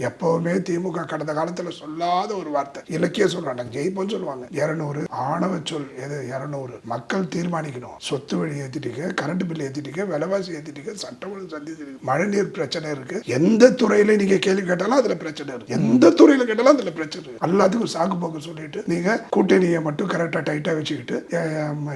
எப்பவுமே திமுக கடந்த காலத்துல சொல்லாத ஒரு வார்த்தை. இலக்கிய சொல்றாங்க. ஜெயிப்போம்னு சொல்லுவாங்க. இருநூறு ஆணவ சொல். எது? இருநூறு. மக்கள் தீர்மானிக்கணும். சொத்து வழி ஏத்திட்டீங்க கரண்ட் பில் ஏத்திட்டீங்க விலைவாசி ஏத்திட்டீங்க சட்டம் சந்தித்து மழைநீர் பிரச்சனை இருக்கு. எந்த துறையில நீங்க கேள்வி கேட்டாலும் அதுல பிரச்சனை இருக்கு. எந்த துறையில கேட்டாலும் அதுல பிரச்சனை இருக்கு. எல்லாத்துக்கும் சாக்கு போக்கு சொல்லிட்டு நீங்க கூட்டணியை மட்டும் கரெக்டா டைட்டா வச்சுக்கிட்டு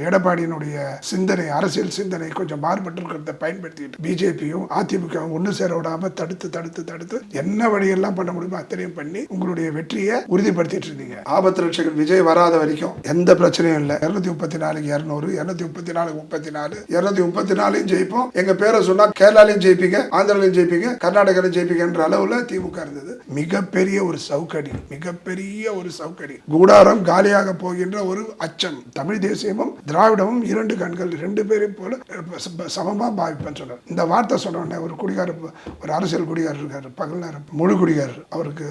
எடப்பாடியினுடைய சிந்தனை அரசியல் சிந்தனை கொஞ்சம் மாறுபட்டு இருக்கிறத பயன்படுத்திக்கிட்டு பிஜேபியும் அதிமுகவும் ஒண்ணு சேர விடாம தடுத்து தடுத்து தடுத்து என்ன வழி வழியெல்லாம் பண்ண முடியுமோ அத்தனையும் பண்ணி உங்களுடைய வெற்றியை உறுதிப்படுத்திட்டு இருந்தீங்க ஆபத்து ரட்சகர் விஜய் வராத வரைக்கும் எந்த பிரச்சனையும் இல்லை. இருநூத்தி முப்பத்தி நாலுக்கு இருநூறு இருநூத்தி முப்பத்தி நாலு முப்பத்தி நாலு இருநூத்தி முப்பத்தி நாலையும் ஜெயிப்போம். எங்க பேரை சொன்னா கேரளாலையும் ஜெயிப்பீங்க ஆந்திராலையும் ஜெயிப்பீங்க கர்நாடகாலையும் ஜெயிப்பீங்கன்ற அளவுல திமுக இருந்தது. மிகப்பெரிய ஒரு சவுக்கடி மிகப்பெரிய ஒரு சவுக்கடி. கூடாரம் காலியாக போகின்ற ஒரு அச்சம். தமிழ் தேசியமும் திராவிடமும் இரண்டு கண்கள் ரெண்டு பேரும் போல சமமா பாவிப்பேன்னு சொன்னார். இந்த வார்த்தை சொன்ன ஒரு குடிகார ஒரு அரசியல் குடிகாரர் இருக்காரு பகல் நேரம் முழு குடிகாரர். அவருக்கு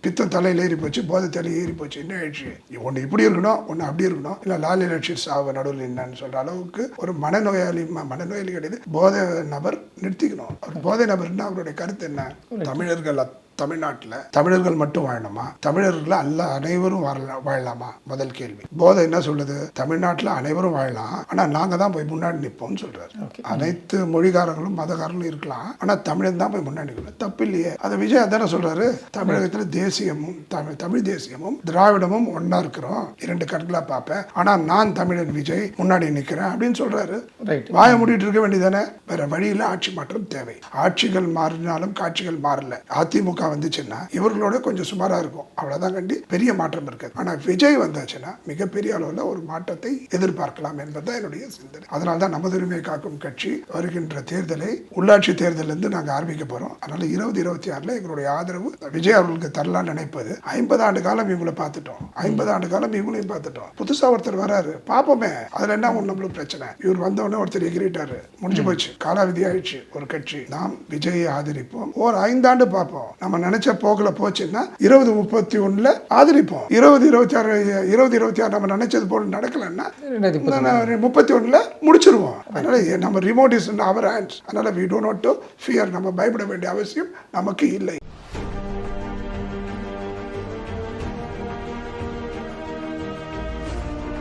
பித்தம் தலையில ஏறி போச்சு போதை தலையில் ஏறி போச்சு. என்ன ஆயிடுச்சு? ஒன்று இப்படி இருக்கணும் ஒன்று அப்படி இருக்கணும். இல்லை லாலி லட்சி சாவ நடுவில் என்னன்னு சொல்ற அளவுக்கு ஒரு மனநோயாளி மனநோயாளி கிடையாது. போதை நபர் நிறுத்திக்கணும். அவர் போதை நபர்னா அவருடைய கருத்து என்ன? தமிழர்கள் தமிழ்நாட்டுல தமிழர்கள் மட்டும் வாழணுமா? தமிழர்கள் அல்ல அனைவரும் வாழலாம் வாழலாமா? முதல் கேள்வி. போதை என்ன சொல்லுது? தமிழ்நாட்டுல அனைவரும் வாழலாம். ஆனா நாங்க தான் போய் முன்னாடி நிற்போம்னு சொல்றாரு. அனைத்து மொழிகாரங்களும் மதகாரங்களும் இருக்கலாம். ஆனா தமிழன் தான் போய் முன்னாடி நிற்கணும் தப்பு இல்லையே. அதை விஜய் அதானே சொல்றாரு? தமிழகத்துல தேசியமும் தமிழ் தமிழ் தேசியமும் திராவிடமும் ஒண்ணா இருக்கிறோம். இரண்டு கண்களா பார்ப்பேன். ஆனா நான் தமிழன் விஜய் முன்னாடி நிக்கிறேன் அப்படின்னு சொல்றாரு. ரைட் வாய மூடிட்டு இருக்க வேண்டியதானே வேற வழியில ஆட்சி மாற்றம் தேவை. ஆட்சிகள் மாறினாலும் காட்சிகள் மாறல. அதிமுக வந்துச்சுன்னா இவர்களோட கொஞ்சம் சுமாரா இருக்கும். அவ்வளவுதான் கண்டி பெரிய மாற்றம் இருக்காது. ஆனா விஜய் வந்தாச்சுன்னா மிகப்பெரிய அளவுல ஒரு மாற்றத்தை எதிர்பார்க்கலாம் என்பதுதான் என்னுடைய சிந்தனை. அதனால தான் நமது உரிமை காக்கும் கட்சி வருகின்ற தேர்தலை உள்ளாட்சி தேர்தலில் இருந்து நாங்க ஆரம்பிக்க போறோம். அதனால இருபது இருபத்தி ஆறுல எங்களுடைய ஆதரவு விஜய் அவர்களுக்கு தரலாம்னு நினைப்பது ஐம்பது ஆண்டு காலம் இவங்களை பார்த்துட்டோம். ஐம்பது ஆண்டு காலம் இவங்களையும் பார்த்துட்டோம். புதுசா ஒருத்தர் வராரு. பாப்போமே அதுல என்ன ஒண்ணு நம்மளுக்கு பிரச்சனை? இவர் வந்த உடனே ஒருத்தர் எகிரிட்டாரு. முடிஞ்சு போச்சு. காலாவதி ஆயிடுச்சு ஒரு கட்சி. நாம் விஜயை ஆதரிப்போம். ஒரு ஐந்தாண்டு பார்ப்போம். நம்ம நினைச்ச போக்குல போச்சுன்னா இருபது முப்பத்தி ஒண்ணுல ஆதரிப்போம். இருபது இருபத்தி ஆறு இருபது இருபத்தி ஆறு நம்ம நினைச்சது போல நடக்கலன்னா முப்பத்தி ஒண்ணுல முடிச்சிருவோம். அதனால நம்ம ரிமோட் இஸ் அவர் ஹேண்ட்ஸ் அதனால we do not to fear நம்ம பயப்பட வேண்டிய அவசியம் நமக்கு இல்லை.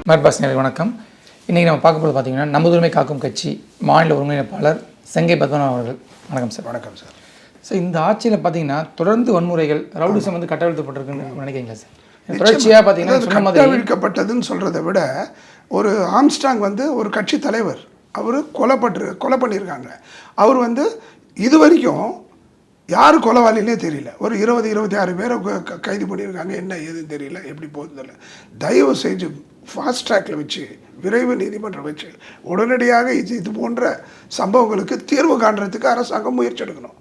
மர்பாசினியர் வணக்கம். இன்றைக்கி நம்ம பார்க்க போது பார்த்தீங்கன்னா நமது உரிமை காக்கும் கட்சி மாநில ஒருங்கிணைப்பாளர் செங்கை பத்மநாபன் அவர்கள். வணக்கம் சார். வணக்கம் சார். ஸோ இந்த ஆட்சியில் பார்த்தீங்கன்னா தொடர்ந்து வன்முறைகள் ரவுடிசம் வந்து கட்டவிழ்த்தப்பட்டிருக்குன்னு நினைக்கிறீங்களா சார்? தொடர்ச்சியாக பார்த்தீங்கன்னா கட்டவிழ்க்கப்பட்டதுன்னு சொல்றதை விட ஒரு ஆம்ஸ்டாங் வந்து ஒரு கட்சி தலைவர் அவர் கொலைப்பட்டு கொலை பண்ணியிருக்காங்க அவர் வந்து இது வரைக்கும் யார் கொலைவாளினே தெரியல. ஒரு இருபது இருபத்தி ஆறு பேரை கைது பண்ணியிருக்காங்க. என்ன ஏதுன்னு தெரியல. எப்படி போகுதுன்னு தயவு செஞ்சு ஃபாஸ்ட் ட்ராக்ல வச்சு விரைவு நீதிமன்றம் வச்சு உடனடியாக இது இது போன்ற சம்பவங்களுக்கு தீர்வு காண்றதுக்கு அரசாங்கம் முயற்சி எடுக்கணும்.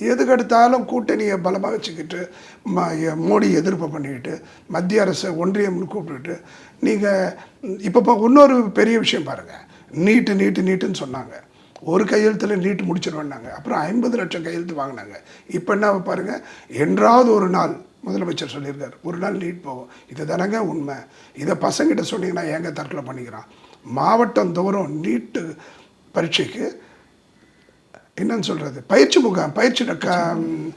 எதுக்கெடுத்தாலும் கூட்டணியை பலமாக வச்சுக்கிட்டு ம மோடி எதிர்ப்பு பண்ணிக்கிட்டு மத்திய அரசை ஒன்றியம் கூப்பிட்டுட்டு நீங்கள் இப்போ இன்னொரு பெரிய விஷயம் பாருங்கள் நீட்டு நீட்டு நீட்டுன்னு சொன்னாங்க. ஒரு கையெழுத்தில் நீட்டு முடிச்சிருவேன்னாங்க. அப்புறம் ஐம்பது லட்சம் கையெழுத்து வாங்கினாங்க. இப்போ என்ன பாருங்க என்றாவது ஒரு நாள் முதலமைச்சர் சொல்லியிருக்கார். ஒரு நாள் நீட் போகும். இது தானங்க உண்மை. இதை பசங்கிட்ட சொன்னீங்கன்னா ஏங்க தற்கொலை பண்ணிக்கிறான்? மாவட்டம் தோறும் நீட்டு பரீட்சைக்கு என்னன்னு சொல்றது? பயிற்சி முகாம் பயிற்சி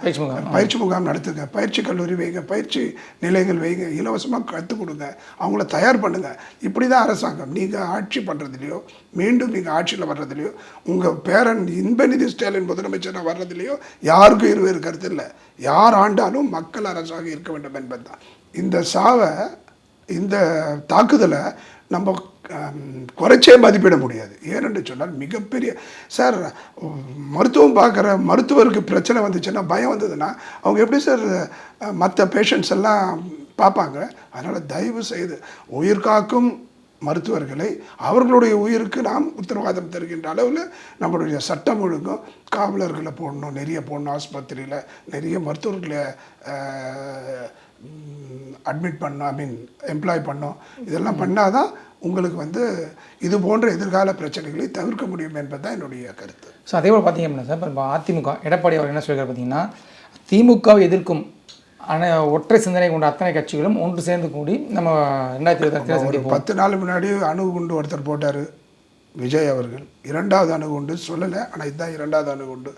பயிற்சி முகாம். பயிற்சி முகாம் நடத்துங்க. பயிற்சி கல்லூரி வைங்க. பயிற்சி நிலையங்கள் வைங்க. இலவசமாக கற்றுக் கொடுங்க. அவங்கள தயார் பண்ணுங்க. இப்படி தான் அரசாங்கம். நீங்கள் ஆட்சி பண்ணுறதுலையோ மீண்டும் நீங்கள் ஆட்சியில் வர்றதுலையோ உங்கள் பேரன் இன்பநிதி ஸ்டாலின் முதலமைச்சராக வர்றதுலையோ யாருக்கும் இருவேறு கருத்து இல்லை. யார் ஆண்டாலும் மக்கள் அரசாக இருக்க வேண்டும் என்பது தான் இந்த சாவை இந்த தாக்குதலை நம்ம குறைச்சே மதிப்பிட முடியாது. ஏனென்று சொன்னால் மிகப்பெரிய சார் மருத்துவம் பார்க்குற மருத்துவருக்கு பிரச்சனை வந்துச்சுன்னா பயம் வந்ததுன்னா அவங்க எப்படி சார் மற்ற பேஷண்ட்ஸ் எல்லாம் பார்ப்பாங்க? அதனால் தயவு செய்து உயிர் காக்கும் மருத்துவர்களை அவர்களுடைய உயிருக்கு நாம் உத்தரவாதம் தருகின்ற அளவில் நம்மளுடைய சட்டம் ஒழுங்கும் காவலர்களை போடணும் நிறைய போடணும் ஆஸ்பத்திரியில் நிறைய மருத்துவர்களை அட்மிட் பண்ணோம் ஐ மீன் எம்ப்ளாய் பண்ணோம். இதெல்லாம் பண்ணாதான் உங்களுக்கு வந்து இது போன்ற எதிர்கால பிரச்சனைகளை தவிர்க்க முடியும் என்பது தான் என்னுடைய கருத்து. ஸோ அதே போல் பார்த்தீங்க அப்படின்னா சார் இப்போ அதிமுக எடப்பாடி அவர் என்ன சொல்லியிருக்காரு பார்த்தீங்கன்னா திமுகவை எதிர்க்கும் அன ஒற்றை சிந்தனை கொண்ட அத்தனை கட்சிகளும் ஒன்று சேர்ந்து கூடி நம்ம ரெண்டாயிரத்தி இருபத்தி ஒரு பத்து நாள் முன்னாடி அணுகுண்டு ஒருத்தர் போட்டார் விஜய் அவர்கள். இரண்டாவது அணுகுண்டு சொல்லலை ஆனால் இதுதான் இரண்டாவது அணுகுண்டு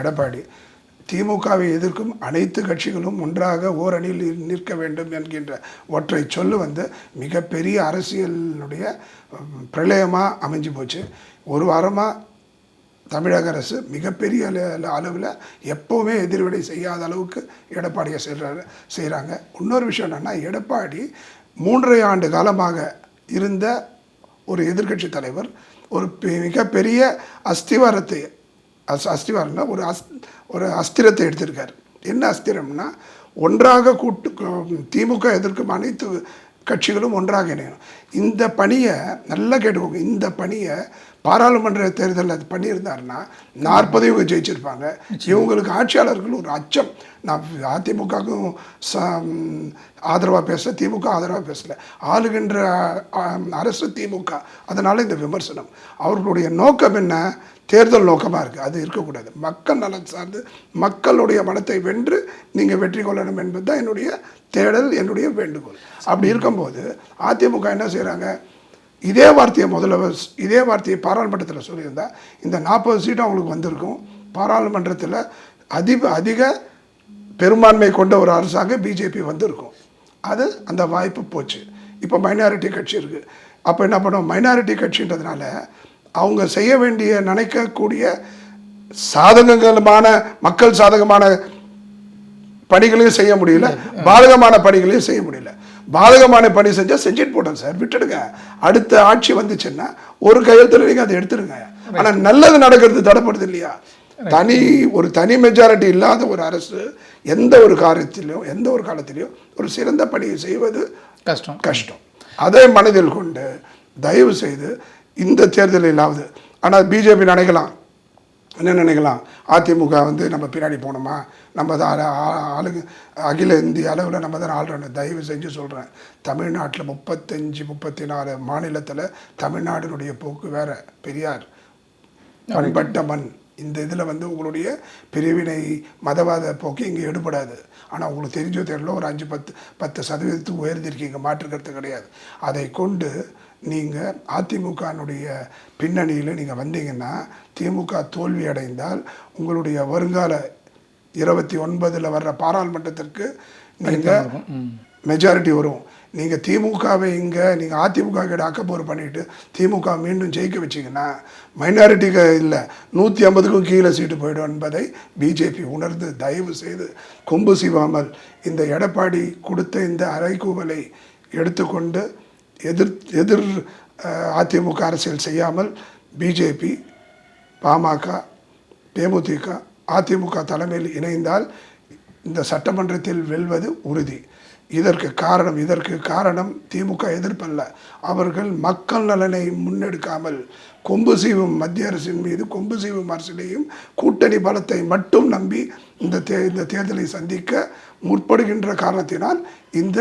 எடப்பாடி. திமுகவை எதிர்க்கும் அனைத்து கட்சிகளும் ஒன்றாக ஓரணியில் நிற்க வேண்டும் என்கின்ற ஒற்றை சொல்லு வந்து மிகப்பெரிய அரசியலினுடைய பிரளயமாக அமைஞ்சு போச்சு. ஒரு வாரமாக தமிழக அரசு மிகப்பெரிய அளவில் எப்போவுமே எதிர்விடை செய்யாத அளவுக்கு எடப்பாடியை செய்கிறாரு செய்கிறாங்க இன்னொரு விஷயம் என்னென்னா எடப்பாடி மூன்றரை ஆண்டு காலமாக இருந்த ஒரு எதிர்க்கட்சி தலைவர் ஒரு பெ- மிகப்பெரிய அஸ்திவாரத்தை அஸ் அஸ்திவாரம்னா ஒரு அஸ் ஒரு அஸ்திரத்தை எடுத்திருக்கார். என்ன அஸ்திரம்னா ஒன்றாக கூட்டு திமுக எதிர்க்கும் அனைத்து கட்சிகளும் ஒன்றாக இணையணும். இந்த பணியை நல்லா கேட்டுக்கோங்க. இந்த பணியை பாராளுமன்ற தேர்தலில் அது பண்ணியிருந்தாருன்னா நாற்பது இவங்க ஜெயிச்சிருப்பாங்க இவங்களுக்கு ஆட்சியாளர்கள் ஒரு அச்சம். நான் அதிமுகவுக்கும் ச ஆதரவாக பேச திமுக ஆதரவாக பேசல. ஆளுகின்ற அரசு திமுக. அதனால் இந்த விமர்சனம். அவர்களுடைய நோக்கம் என்ன? தேர்தல் நோக்கமாக இருக்குது அது இருக்கக்கூடாது. மக்கள் நலன் சார்ந்து மக்களுடைய மனத்தை வென்று நீங்கள் வெற்றி கொள்ளணும் என்பது தான் என்னுடைய தேடல் என்னுடைய வேண்டுகோள். அப்படி இருக்கும்போது அதிமுக என்ன செய்கிறாங்க இதே வார்த்தையை முதல்ல இதே வார்த்தையை பாராளுமன்றத்தில் சொல்லியிருந்தா இந்த நாற்பது சீட்டு அவங்களுக்கு வந்திருக்கும். பாராளுமன்றத்தில் அதிக அதிக பெரும்பான்மை கொண்ட ஒரு அரசாக பிஜேபி வந்திருக்கும். அது அந்த வாய்ப்பு போச்சு. இப்போ மைனாரிட்டி கட்சி இருக்குது அப்போ என்ன பண்ணுவோம் மைனாரிட்டி கட்சின்றதுனால அவங்க செய்ய வேண்டிய நினைக்கக்கூடிய சாதகமான மக்கள் சாதகமான பணிகளையும் செய்ய முடியல பாதகமான பணிகளையும் செய்ய முடியல. பாதகமான பணி செஞ்சால் செஞ்சுட்டு போட்டோம் சார். விட்டுடுங்க. அடுத்த ஆட்சி வந்துச்சுன்னா ஒரு கையெழுத்துல நீங்கள் அதை எடுத்துருங்க. ஆனால் நல்லது நடக்கிறது தடைப்படுது இல்லையா? தனி ஒரு தனி மெஜாரிட்டி இல்லாத ஒரு அரசு எந்த ஒரு காரியத்திலையும் எந்த ஒரு காலத்திலையும் ஒரு சிறந்த பணியை செய்வது கஷ்டம். கஷ்டம். அதை மனதில் கொண்டு தயவு செய்து இந்த தேர்தலிலாவது ஆனால் பிஜேபி நினைக்கலாம். என்ன நினைக்கலாம்? அதிமுக வந்து நம்ம பின்னாடி போகணுமா? நம்ம தான் ஆளு- ஆ- ஆளுங்க அகில இந்திய அளவில் நம்ம தான் ஆள்றோம் தயவு செஞ்சு சொல்கிறேன் தமிழ்நாட்டில் முப்பத்தஞ்சு முப்பத்தி நாலு மாநிலத்தில் தமிழ்நாட்டினுடைய போக்கு வேற. பெரியார் பண்பட்ட மண். இந்த இதில் வந்து உங்களுடைய பிரிவினை மதவாத போக்கு இங்கே எடுபடாது. ஆனால் உங்களுக்கு தெரிஞ்சோ தெரியல ஒரு அஞ்சு பத்து பத்து சதவீதத்துக்கு உயர்ந்திருக்கீங்க. மாற்றுக்கிறது கிடையாது. அதை கொண்டு நீங்கள் அதிமுகனுடைய பின்னணியில் நீங்கள் வந்தீங்கன்னா திமுக தோல்வி அடைந்தால் உங்களுடைய வருங்கால இருபத்தி ஒன்பதில் வர்ற பாராளுமன்றத்திற்கு நீங்கள் மெஜாரிட்டி வரும். நீங்கள் திமுகவை இங்கே நீங்கள் அதிமுக கிட்ட அக்கப்போர் பண்ணிட்டு திமுக மீண்டும் ஜெயிக்க வச்சிங்கன்னா மைனாரிட்டிக்கு இல்லை நூற்றி ஐம்பதுக்கும் கீழே சீட்டு போயிடும் என்பதை பிஜேபி உணர்ந்து தயவு செய்து கொம்பு சிவாமல் இந்த எடப்பாடி கொடுத்த இந்த அறைகூவலை எடுத்துக்கொண்டு எதிர் எதிர் அதிமுக அரசியல் செய்யாமல் பிஜேபி பாமக தேமுதிக அதிமுக தலைமையில் இணைந்தால் இந்த சட்டமன்றத்தில் வெல்வது உறுதி. இதற்கு காரணம் இதற்கு காரணம் திமுக எதிர்ப்பல்ல. அவர்கள் மக்கள் நலனை முன்னெடுக்காமல் கொம்பு சீவும் மத்திய அரசின் மீது கொம்பு சீவும் அரசினையும் கூட்டணி பலத்தை மட்டும் நம்பி இந்த தே இந்த தேர்தலை சந்திக்க முற்படுகின்ற காரணத்தினால் இந்த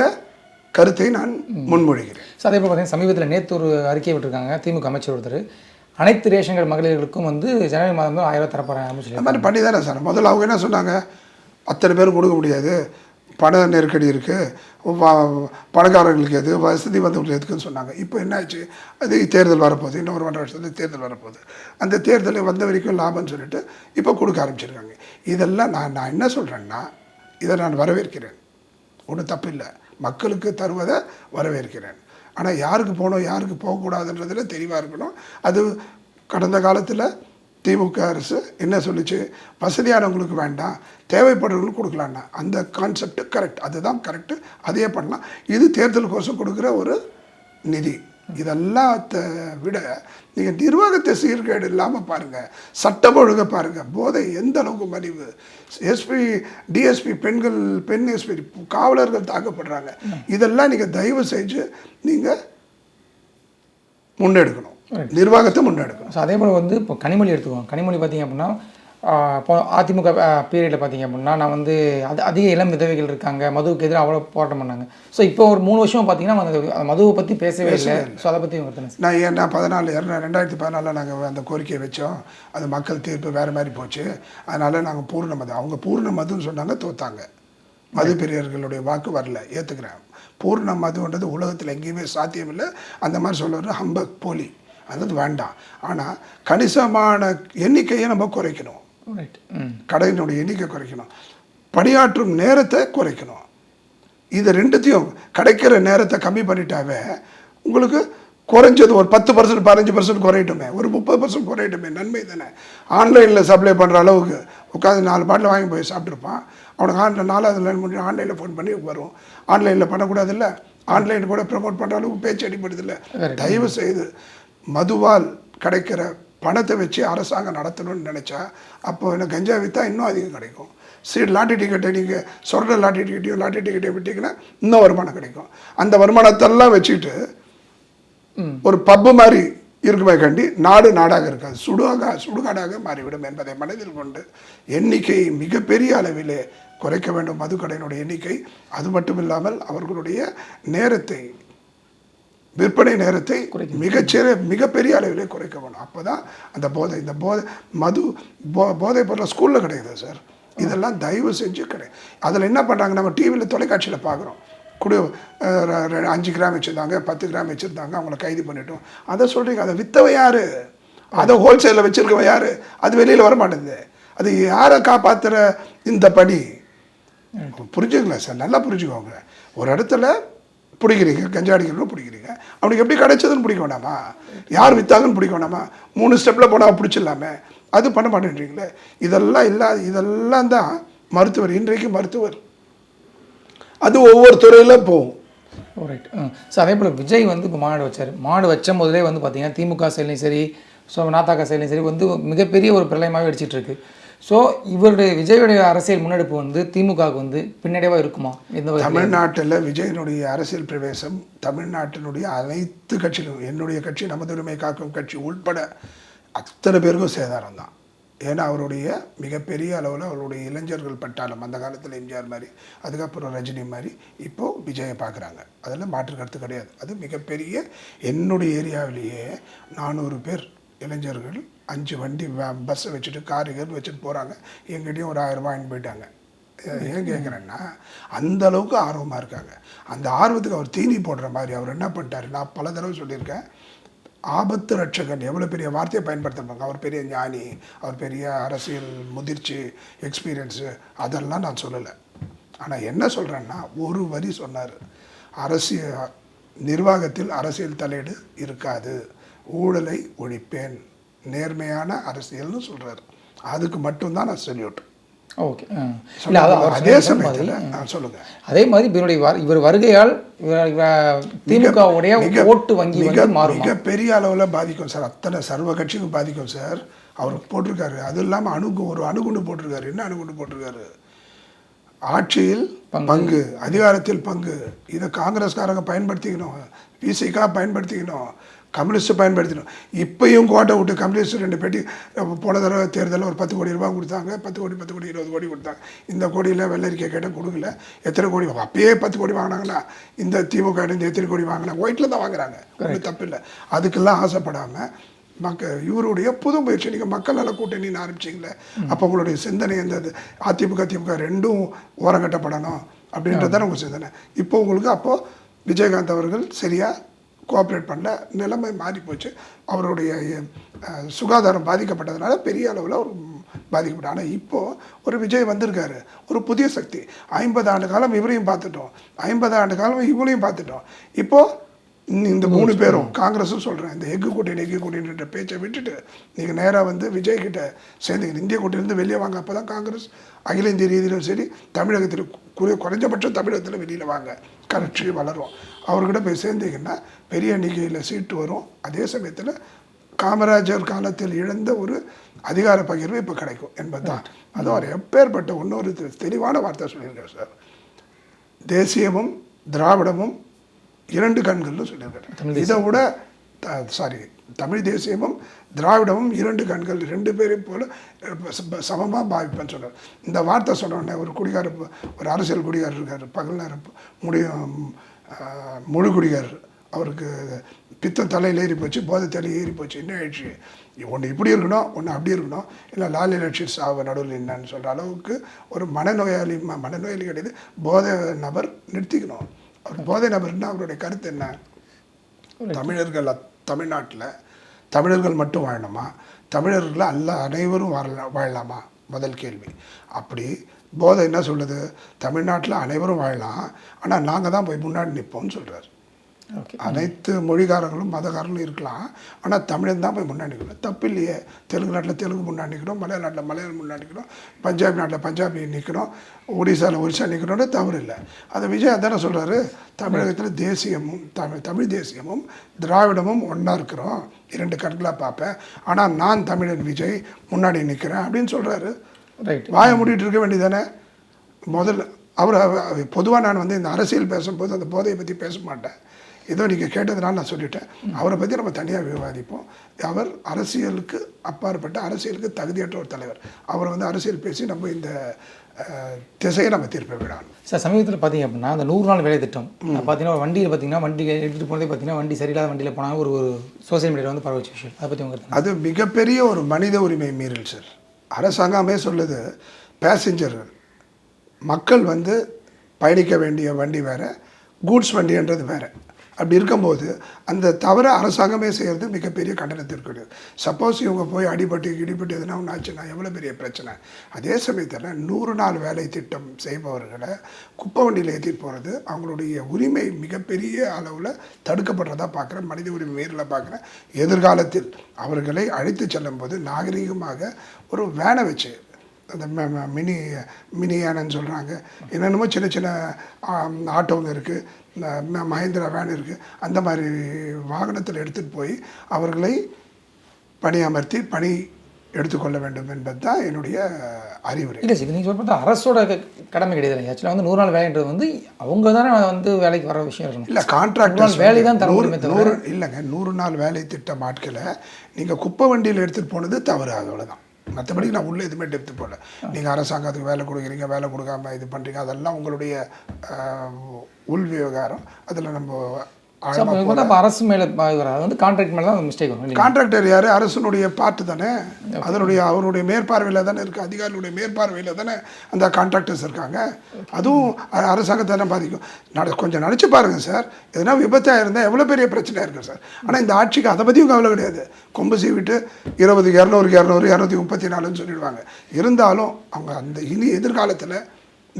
கருத்தை நான் முன்மொழிகிறேன். ஸோ அதே போல் பார்த்தீங்கன்னா சமீபத்தில் நேற்று ஒரு அறிக்கை விட்டுருக்காங்க. திமுக அமைச்சர் ஒருத்தர். அனைத்து ரேஷன் கார்டு மகளிர்களுக்கும் வந்து ஜனவரி மாதம் தான் ஆயிரம் தரப்போகிறேன் அந்த சொல்லி மாதிரி பண்ணி தானே சார். முதல்ல அவங்க என்ன சொன்னாங்க? அத்தனை பேரும் கொடுக்க முடியாது. பண நெருக்கடி இருக்குது பணக்காரங்களுக்கு எது வசதி வந்தவங்களுக்கு எதுக்குன்னு சொன்னாங்க. இப்போ என்ன ஆச்சு? அது தேர்தல் வரப்போகுது. இன்னும் ஒரு ஒன்றரை வருஷத்துல தேர்தல் வரப்போகுது. அந்த தேர்தல் வந்த வரைக்கும் லாபம்னு சொல்லிட்டு இப்போ கொடுக்க ஆரம்பிச்சிருக்காங்க. இதெல்லாம் நான் நான் என்ன சொல்கிறேன்னா இதை நான் வரவேற்கிறேன். ஒன்றும் தப்பில்லை மக்களுக்கு தருவதை வரவேற்கிறேன். ஆனால் யாருக்கு போகணும் யாருக்கு போகக்கூடாதுன்றதில் தெளிவாக இருக்கணும். அது கடந்த காலத்தில் திமுக அரசு என்ன சொல்லிச்சு? வசதியானவங்களுக்கு வேண்டாம் தேவைப்படுறவங்களுக்கு கொடுக்கலான்னா அந்த கான்செப்ட் கரெக்ட் அதுதான் கரெக்டு அதையே பண்ணலாம். இது தேர்தல் கோசம் கொடுக்குற ஒரு நிதி. இதெல்லாத்த விட நீங்கள் நிர்வாகத்தை சீர்கேடு இல்லாமல் பாருங்கள் சட்டம் ஒழுங்க பாருங்கள் போதை எந்த அளவுக்கு மலிவு. எஸ்பி டிஎஸ்பி பெண்கள் பெண் எஸ்பி காவலர்கள் தாக்கப்படுறாங்க. இதெல்லாம் நீங்கள் தயவு செஞ்சு நீங்கள் முன்னெடுக்கணும். நிர்வாகத்தை முன்னெடுக்கணும். ஸோ அதே போல் வந்து இப்போ கனிமொழி எடுத்துக்குவோம் கனிமொழி பார்த்தீங்க அப்படின்னா அதிமுக பீரியடில் பார்த்தீங்க அப்படின்னா நான் வந்து அது அதிக இளம் விதவைகள் இருக்காங்க. மதுவுக்கு எதிராக அவ்வளோ போராட்டம் பண்ணாங்க. ஸோ இப்போ ஒரு மூணு வருஷம் பார்த்தீங்கன்னா மதுவை பற்றி பேசவே இல்லை. ஸோ அதை பற்றி உங்க கருத்து நான் ஏன்னா பதினாலு ரெண்டாயிரத்தி பதினாலில் நாங்கள் அந்த கோரிக்கையை வச்சோம். அது மக்கள் தீர்ப்பு வேறு மாதிரி போச்சு. அதனால் நாங்கள் பூர்ண மதம் அவங்க பூர்ண மதுன்னு சொன்னாங்க தோத்தாங்க. மது பெரியர்களுடைய வாக்கு வரல ஏற்றுக்கிறேன் பூர்ண மதுன்றது உலகத்தில் எங்கேயுமே சாத்தியம் இல்லை. அந்த மாதிரி சொல்லுறது ஹம்பக் போலி. அது வேண்டாம். ஆனால் கணிசமான எண்ணிக்கையை நம்ம குறைக்கணும். கடையினுடைய எண்ணிக்கை குறைக்கணும். பணியாற்றும் நேரத்தை குறைக்கணும். இது ரெண்டுத்தையும் கிடைக்கிற நேரத்தை கம்மி பண்ணிட்டாவே உங்களுக்கு குறைஞ்சது ஒரு பத்து பர்சன்ட் பதினஞ்சு பர்சன்ட் குறையட்டுமே. ஒரு முப்பது பர்சன்ட் குறையட்டுமே. நன்மை தானே. ஆன்லைனில் சப்ளை பண்ணுற அளவுக்கு உட்காந்து நாலு பாட்டில் வாங்கி போய் சாப்பிட்ருப்பான் அவனுக்கு ஆன்லைன் நாலாவது லைன் முடிஞ்சு ஆன்லைனில் ஃபோன் பண்ணி வரும். ஆன்லைனில் பண்ணக்கூடாதுல்ல? ஆன்லைன் கூட ப்ரமோட் பண்ணுற அளவுக்கு பேச்சு அடிப்படுதில்ல தயவு செய்து மதுவால் கிடைக்கிற பணத்தை வச்சு அரசாங்கம் நடத்தணும்னு நினச்சா அப்போ என்ன கஞ்சா விற்றா இன்னும் அதிகம் கிடைக்கும். சீட் லாட்டரி டிக்கெட்டை நீங்கள் சொல்கிற லாட்டரி டிக்கெட்டையும் லாட்டரி டிக்கெட்டை விட்டீங்கன்னா இன்னும் வருமானம் கிடைக்கும். அந்த வருமானத்தெல்லாம் வச்சுக்கிட்டு ஒரு பப்பு மாதிரி இருக்குமே கண்டி நாடு நாடாக இருக்காது. சுடுகாக சுடுகாடாக மாறிவிடும் என்பதை மனதில் கொண்டு எண்ணிக்கை மிகப்பெரிய அளவிலே குறைக்க வேண்டும். மதுக்கடையினுடைய எண்ணிக்கை அது மட்டும் இல்லாமல் அவர்களுடைய நேரத்தை விற்பனை நேரத்தை மிகச்சிற மிகப்பெரிய அளவிலே குறைக்க வேணும். அப்போ தான் அந்த போதை இந்த போதை மது போ போதை பொருள் ஸ்கூலில் கிடையாது சார். இதெல்லாம் தயவு செஞ்சு கிடையாது அதில் என்ன பண்ணுறாங்க நம்ம டிவியில் தொலைக்காட்சியில் பார்க்குறோம் குடி அஞ்சு கிராம் வச்சுருந்தாங்க பத்து கிராம் வச்சுருந்தாங்க அவங்கள கைது பண்ணிட்டோம். அதை சொல்கிறீங்க அதை விற்றவ யார்? அதை ஹோல்சேலில் வச்சுருக்கவன் யார்? அது வெளியில் வர மாட்டேங்குது அது யாரை காப்பாற்றுற இந்த பணி? புரிஞ்சுங்களா சார் நல்லா புரிஞ்சுக்கோங்க. ஒரு இடத்துல பிடிக்கிறீங்க கஞ்சா அடிக்கிறவங்க பிடிக்கிறீங்க. அவனுக்கு எப்படி கிடைச்சதுன்னு பிடிக்க வேண்டாமா? யார் வித்தாங்கன்னு பிடிக்க வேண்டாமா? மூணு ஸ்டெப்பில் போனால் பிடிச்சிடலாமே. அது பண்ண மாட்டேன்றீங்களே. இதெல்லாம் இல்லாத இதெல்லாம் தான் மருத்துவர் இன்றைக்கு மருத்துவர். அது ஒவ்வொரு துறையில் போகும். ரைட் ஸோ அதே போல் விஜய் வந்து இப்போ மாடு வச்சார். மாடு வச்ச முதலே வந்து பார்த்தீங்கன்னா திமுக செயலையும் சரி ஸோ நாத்தாக்கா செயலையும் சரி வந்து மிகப்பெரிய ஒரு பிரளயமாகவே அடிச்சிட்டு இருக்கு. ஸோ இவருடைய விஜயுடைய அரசியல் முன்னெடுப்பு வந்து திமுகவுக்கு வந்து பின்னடைவாக இருக்குமா? எந்த தமிழ்நாட்டில் விஜயனுடைய அரசியல் பிரவேசம் தமிழ்நாட்டினுடைய அனைத்து கட்சிகளும் என்னுடைய கட்சி நமது உரிமை காக்கும் கட்சி உள்பட அத்தனை பேருக்கும் சேதாரம் தான். ஏன்னா அவருடைய மிகப்பெரிய அளவில் அவருடைய இளைஞர்கள் பட்டாளம் அந்த காலத்தில் எம்ஜிஆர் மாதிரி அதுக்கப்புறம் ரஜினி மாதிரி இப்போது விஜயை பார்க்குறாங்க. அதில் மாற்று கருத்து கிடையாது. அது மிகப்பெரிய என்னுடைய ஏரியாவிலேயே நானூறு பேர் இளைஞர்கள் அஞ்சு வண்டி பஸ்ஸை வச்சுட்டு காருகள் வச்சுட்டு போகிறாங்க எங்கிட்டையும் ஒரு ஆயிரம் ரூபாய் போயிட்டாங்க. ஏன் கேட்குறேன்னா அந்த அளவுக்கு ஆர்வமாக இருக்காங்க. அந்த ஆர்வத்துக்கு அவர் தீனி போடுற மாதிரி அவர் என்ன பண்ணிட்டாரு நான் பல தடவை சொல்லியிருக்கேன். ஆபத்து ரட்சகன் எவ்வளோ பெரிய வார்த்தையை பயன்படுத்துறாங்க அவர் பெரிய ஞானி அவர் பெரிய அரசியல் முதிர்ச்சி எக்ஸ்பீரியன்ஸு அதெல்லாம் நான் சொல்லலை. ஆனால் என்ன சொல்கிறேன்னா ஒரு வரி சொன்னார். அரசியல் நிர்வாகத்தில் அரசியல் தலையீடு இருக்காது. ஊழலை ஒழிப்பேன். நேர்மையான அரசியல்னு சொல்கிறார் அதுக்கு மட்டும்தான் நான் சொல்லிவிட்டு ஓகே. இல்லை அது சமயத்தில் நான் சொல்லுங்கள் அதே மாதிரி இவருடைய வரு- இவர் வருகையால் திமுகவுடைய மிக- ஓட்டு வங்கி மிக மாறுமா? மிகப்பெரிய அளவில் பாதிக்கும் சார். அத்தனை சர்வ கட்சிக்கும் பாதிக்கும் சார். அவர் போட்டிருக்காரு. அது இல்லாமல் அணுகு ஒரு அணுகுண்டு போட்டிருக்காரு. என்ன அணுகுண்டு போட்டிருக்காரு? ஆட்சியில் பங்கு. அதிகாரத்தில் பங்கு. இதை காங்கிரஸ்காரங்க பயன்படுத்திக்கணும். பிசிகா பயன்படுத்திக்கணும். கம்யூனிஸ்ட் பயன்படுத்திக்கணும் இப்பயும் கோட்டை விட்டு கம்யூனிஸ்ட் ரெண்டு பெட்டி போன தடவை தேர்தலில் ஒரு பத்து கோடி ரூபாய் கொடுத்தாங்க. பத்து கோடி பத்து கோடி இருபது கோடி கொடுத்தாங்க. இந்த கோடியில் வெள்ளரிக்கை கேட்டால் கொடுக்கல. எத்தனை கோடி? அப்பயே பத்து கோடி வாங்கினாங்கன்னா இந்த திமுக இருந்து எத்தனை கோடி வாங்கினா ஒயிட்டில் தான் வாங்குறாங்க. ஒன்றும் தப்பு இல்லை. அதுக்கெல்லாம் ஆசைப்படாமல் மக்க இவருடைய புது முயற்சி. நீங்கள் மக்கள் நல கூட்டணின்னு ஆரம்பிச்சிங்களே அப்போ உங்களுடைய சிந்தனை இது? அதிமுக திமுக ரெண்டும் ஓரங்கட்டப்படணும் அப்படின்றதான உங்கள் சிந்தனை. இப்போ உங்களுக்கு அப்போது விஜயகாந்த் அவர்கள் சரியாக கோஆப்ரேட் பண்ணல. நிலைமை மாறி போச்சு. அவருடைய சுகாதாரம் பாதிக்கப்பட்டதுனால பெரிய அளவில் அவர் பாதிக்கப்பட்ட. ஆனால் இப்போது ஒரு விஜய் வந்திருக்காரு. ஒரு புதிய சக்தி. ஐம்பது ஆண்டு காலம் இவரையும் பார்த்துட்டோம். ஐம்பது ஆண்டு காலம் இவளையும் பார்த்துட்டோம். இப்போது இந்த மூணு பேரும் காங்கிரஸும் சொல்கிறேன் இந்த எஃகு கூட்டணி எஃகு கூட்டணின்ற பேச்சை விட்டுட்டு நீங்கள் நேராக வந்து விஜய் கிட்ட சேர்ந்துங்க இந்திய கூட்டணியிலேருந்து வெளியே வாங்க அப்போ தான் காங்கிரஸ் அகில இந்திய ரீதியிலும் சரி தமிழகத்தில் குறை குறைஞ்சபட்சம் தமிழகத்தில் வெளியில் வாங்க கட்சி வளரும் அவர்கிட்ட போய் சேர்ந்தீங்கன்னா பெரிய எண்ணிக்கையில் சீட்டு வரும். அதே சமயத்தில் காமராஜர் காலத்தில் இழந்த ஒரு அதிகார பகிர்வு இப்போ கிடைக்கும் என்பதுதான். அது அவர் எப்பேற்பட்ட இன்னொரு தெளிவான வார்த்தை சொல்லியிருக்காரு சார். தேசியமும் திராவிடமும் இரண்டு கண்கள்னு சொல்லியிருக்காரு. இதை விட சாரி தமிழ் தேசியமும் திராவிடமும் இரண்டு கண்கள் ரெண்டு பேரையும் போல சமமாக பாவிப்பேன்னு சொல்றாரு. இந்த வார்த்தை சொன்ன உடனே ஒரு குடிகார ஒரு அரசியல் குடிகாரர் இருக்கார் பகல் நேரம் முடியும் முழு குடிகாரர். அவருக்கு பித்தம் தலையில் ஏறி போச்சு போதை தலை ஏறி போச்சு. என்ன ஆயிடுச்சு? ஒன்று இப்படி இருக்கணும் ஒன்று அப்படி இருக்கணும். இல்லை லாலி லட்சி சாவு நடுவில் என்னன்னு சொல்கிற அளவுக்கு ஒரு மனநோயாளி மனநோயாளி கிடையாது போதை நபர் நிறுத்திக்கணும். அவர் போதை நபர்னா அவருடைய கருத்து என்ன? தமிழர்கள் தமிழ்நாட்டில் தமிழர்கள் மட்டும் வாழணுமா? தமிழர்கள் அல்ல அனைவரும் வாழ வாழலாமா? முதல் கேள்வி. அப்படி போதை என்ன சொல்லுது? தமிழ்நாட்டில் அனைவரும் வாழலாம். ஆனால் நாங்கள் தான் போய் முன்னாடி நிற்போம்னு சொல்கிறார் அனைத்து மொழிக்காரங்களும் மதக்காரங்களும் இருக்கலாம். ஆனால் தமிழன் தான் போய் முன்னாடி தப்பு இல்லையே தெலுங்கு நாட்டில் தெலுங்கு முன்னாடி நிற்கணும் மலையாள நாட்டில் மலையாளம் முன்னாடி நிற்கணும் பஞ்சாப் நாட்டில் பஞ்சாபி நிற்கணும் ஒடிசாவில் ஒரிசா நிற்கணும்னு தவறு இல்லை. அதை விஜய் அதானே சொல்கிறாரு தமிழகத்தில் தேசியமும் தமிழ் தமிழ் தேசியமும் திராவிடமும் ஒன்றா இருக்கிறோம். இரண்டு கண்களாக பார்ப்பேன். ஆனால் நான் தமிழன் விஜய் முன்னாடி நிற்கிறேன் அப்படின்னு சொல்கிறாரு ரைட் வாயை மூடிட்டு இருக்க வேண்டியதானே? முதல்ல அவர் பொதுவாக நான் வந்து இந்த அரசியல் பேசும்போது அந்த போதையை பற்றி பேச மாட்டேன். ஏதோ நீங்கள் கேட்டதுனால நான் சொல்லிட்டேன். அவரை பற்றி நம்ம தனியாக விவாதிப்போம். அவர் அரசியலுக்கு அப்பாற்பட்ட அரசியலுக்கு தகுதியற்ற ஒரு தலைவர். அவர் வந்து அரசியல் பேசி நம்ம இந்த திசையை நம்ம திருப்ப விடணும். சார் சமீபத்தில் பார்த்தீங்க அப்படின்னா அந்த நூறு நாள் வேலை திட்டம். பார்த்தீங்கன்னா வண்டியில் பார்த்தீங்கன்னா வண்டி எடுத்துகிட்டு போனதே பார்த்தீங்கன்னா வண்டி சரியில்லாத வண்டியில் போனாங்க. ஒரு ஒரு சோசியல் மீடியாவில் வந்து பரவச்சு விஷயம் அதை பற்றி உங்களுக்கு அது மிகப்பெரிய ஒரு மனித உரிமை மீறல் சார். அரசாங்கமே சொல்லுது பேசஞ்சர்கள் மக்கள் வந்து பயணிக்க வேண்டிய வண்டி வேறு கூட்ஸ் வண்டின்றது வேறு. அப்படி இருக்கும்போது அந்த தவிர அரசாங்கமே செய்கிறது மிகப்பெரிய கண்டனத்திற்குரியது சப்போஸ் இவங்க போய் அடிபட்டு இடிபட்டு எதுனா ஒன்று ஆச்சுன்னா எவ்வளோ பெரிய பிரச்சனை? அதே சமயத்தில் நூறு நாள் வேலை திட்டம் செய்பவர்களை குப்பை வண்டியில் ஏற்றி போகிறது அவங்களுடைய உரிமை மிகப்பெரிய அளவில் தடுக்கப்படுறதா பார்க்குறேன் மனித உரிமை மீறலை பார்க்குறேன் எதிர்காலத்தில் அவர்களை அழைத்து செல்லும்போது நாகரீகமாக ஒரு வேனை வச்சு அந்த மினி மினி யானன்னு சொல்கிறாங்க என்னென்னமோ சின்ன சின்ன ஆட்டோங்க இருக்குது மஹேந்திரா வேன் இருக்குது அந்த மாதிரி வாகனத்தில் எடுத்துகிட்டு போய் அவர்களை பணியமர்த்தி பணி எடுத்துக்கொள்ள வேண்டும் என்பது தான் என்னுடைய அறிவுரை. இல்லை சார் நீங்கள் சொல்கிறது அரசோட கடமை கிடையாது. ஆக்சுவலாக வந்து நூறு நாள் வேலைன்றது வந்து அவங்க தானே வந்து வேலைக்கு வர விஷயம் இருக்கணும் இல்லை கான்ட்ராக்டர்ஸ் வேலை தான் தர நூறு இல்லைங்க நூறு நாள் வேலை திட்டம் ஆட்களை நீங்கள் குப்பை வண்டியில் எடுத்துகிட்டு போனது தவறு அவ்வளோதான் மற்றபடி நான் உள்ளே எதுவுமே டெப்த்து போடல. நீங்கள் அரசாங்கத்துக்கு வேலை கொடுக்குறீங்க வேலை கொடுக்காம இது பண்ணுறீங்க அதெல்லாம் உங்களுடைய உள் விவகாரம். அதில் நம்ம அப்போ அரசு மேலே அது வந்து கான்ட்ராக்ட் மேலே தான் மிஸ்டேக் வரும். இல்லையா? கான்ட்ராக்டர் யார்? அரசனுடைய பார்ட்டு தானே. அதனுடைய அவருடைய மேற்பார்வையில் தானே இருக்குது அதிகாரிகளுடைய மேற்பார்வையில் தானே அந்த கான்ட்ராக்டர்ஸ் இருக்காங்க. அதுவும் அரசாங்கத்தை தானே பாதிக்கும். நட கொஞ்சம் நினச்சி பாருங்கள் சார் எதனா விபத்தாக இருந்தால் எவ்வளோ பெரிய பிரச்சனையாக இருக்கும் சார் ஆனால் இந்த ஆட்சிக்கு அதை பற்றியும் கவலை கிடையாது. கொம்பு சீவிட்டு இருபது இரநூறு இரநூறு இரநூத்தி முப்பத்தி நாலுன்னு சொல்லிடுவாங்க. இருந்தாலும் அவங்க அந்த இனி எதிர்காலத்தில்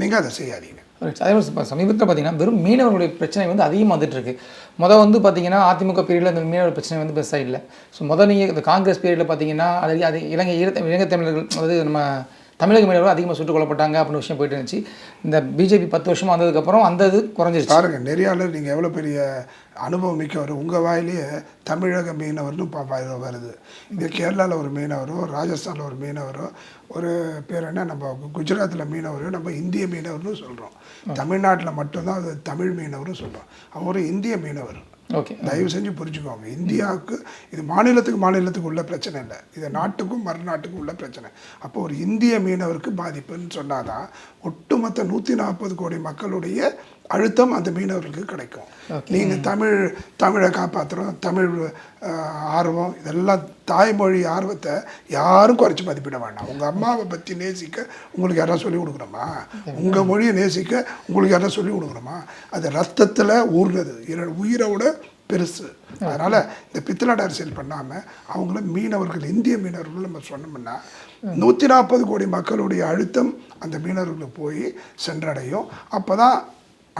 நீங்கள் அதை செய்யாதீங்க. அதே மாதிரி இப்போ சமீபத்தில் பார்த்தீங்கன்னா வெறும் மீனவர்களுடைய பிரச்சனை வந்து அதிகமாக வந்துட்டு இருக்கு மொதல் வந்து பார்த்தீங்கன்னா அதிமுக பீரியடில் இந்த மீனவர் பிரச்சனை வந்து பெருசாக இல்லை. ஸோ மொதல் நீங்கள் இந்த காங்கிரஸ் பீரியடில் பார்த்தீங்கன்னா அது அது இலங்கை ஈழத்த இலங்கை தமிழர்கள் அதாவது நம்ம தமிழக மீனவர்கள் அதிகமாக சுட்டுக் கொல்லப்பட்டாங்க அப்படின்னு விஷயம் போயிட்டு இருந்துச்சு. இந்த பிஜேபி பத்து வருஷமாக வந்ததுக்கப்புறம் அந்த இது குறைஞ்சிருச்சு. பாருங்க நெறியாளர் நீங்கள் எவ்வளோ பெரிய அனுபவம் மிக்கவர் உங்கள் வாயிலேயே தமிழக மீனவர்னு வருது. இது கேரளாவில் ஒரு மீனவரோ ராஜஸ்தானில் ஒரு மீனவரோ ஒரு பேர் என்ன நம்ம குஜராத்தில் மீனவரோ நம்ம இந்திய மீனவர்னு சொல்கிறோம் தமிழ்நாட்டில் மட்டும்தான் அது தமிழ் மீனவர்னு சொல்கிறோம் அவர் ஒரு இந்திய மீனவர். ஓகே தயவு செஞ்சு புரிஞ்சுக்கோங்க. இந்தியாவுக்கு இது மாநிலத்துக்கு மாநிலத்துக்கு உள்ள பிரச்சனை இல்லை. இது நாட்டுக்கும் மறுநாட்டுக்கும் உள்ள பிரச்சனை. அப்போ ஒரு இந்திய மீனவருக்கு பாதிப்புன்னு சொன்னாதான் ஒட்டுமொத்த நூற்றி நாற்பது கோடி மக்களுடைய அழுத்தம் அந்த மீனவர்களுக்கு கிடைக்கும். நீங்கள் தமிழ் தமிழை காப்பாற்றுறோம் தமிழ் ஆர்வம் இதெல்லாம் தாய்மொழி ஆர்வத்தை யாரும் குறைச்சி மதிப்பிட வேண்டாம். உங்கள் அம்மாவை பற்றி நேசிக்க உங்களுக்கு யாராவது சொல்லிக் கொடுக்கணுமா? உங்கள் மொழியை நேசிக்க உங்களுக்கு யாராவது சொல்லிக் கொடுக்கணுமா? அது ரத்தத்தில் ஊர்னது இர- உயிரை விட பெருசு அதனால் இந்த பித்தலாட்ட அரசியல் பண்ணாமல் அவங்கள மீனவர்கள் இந்திய மீனவர்கள் நம்ம சொன்னோம்னா நூற்றி நாற்பது கோடி மக்களுடைய அழுத்தம் அந்த மீனவர்களுக்கு போய் சென்றடையும். அப்போ தான்